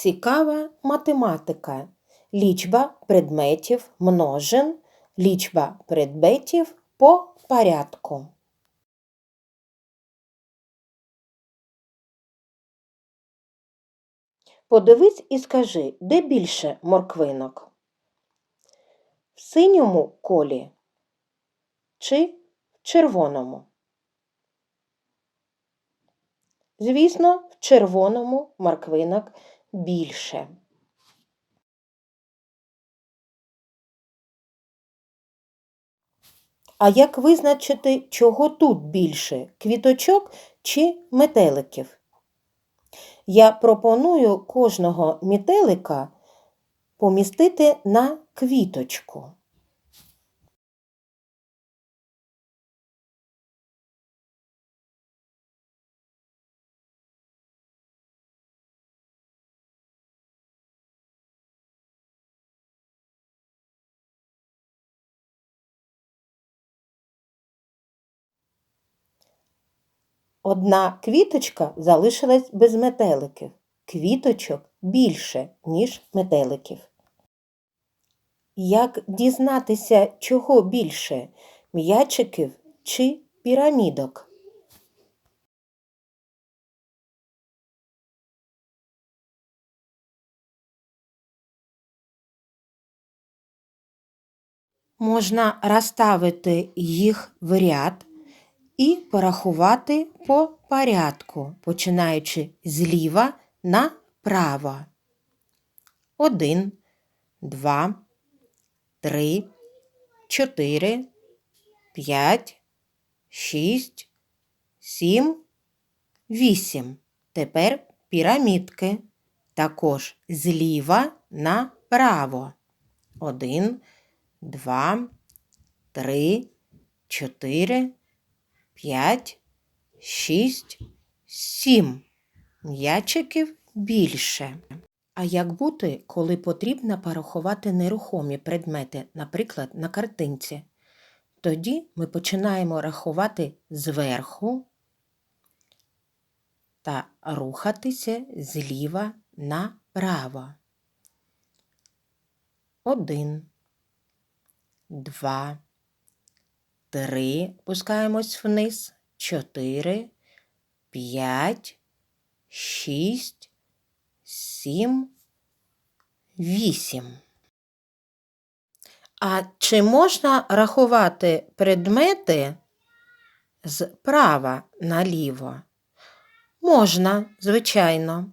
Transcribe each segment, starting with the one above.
Цікава математика. Лічба предметів множин, лічба предметів по порядку. Подивись і скажи, де більше морквинок? В синьому колі чи в червоному? Звісно, в червоному морквинок більше. А як визначити, чого тут більше квіточок чи метеликів? Я пропоную кожного метелика помістити на квіточку. Одна квіточка залишилась без метеликів. Квіточок більше, ніж метеликів. Як дізнатися, чого більше м'ячиків чи пірамідок? Можна розставити їх в ряд і порахувати по порядку, починаючи зліва направо. Один, два, три, чотири, п'ять, шість, сім, вісім. Тепер пірамідки. Також зліва направо. Один, два, три, чотири, п'ять, шість, сім. М'ячиків більше. А як бути, коли потрібно порахувати нерухомі предмети, наприклад, на картинці? Тоді ми починаємо рахувати зверху та рухатися зліва направо. Один, два, три. Пускаємось вниз. Чотири, п'ять, шість, сім, вісім. А чи можна рахувати предмети зправа наліво? Можна, звичайно.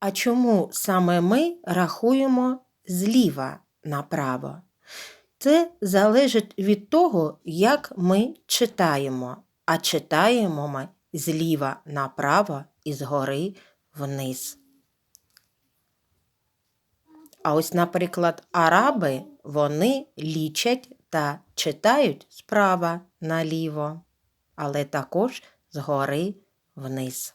А чому саме ми рахуємо зліва направо? Це залежить від того, як ми читаємо, а читаємо ми зліва направо і згори вниз. А ось, наприклад, араби вони лічать та читають справа наліво, але також згори вниз.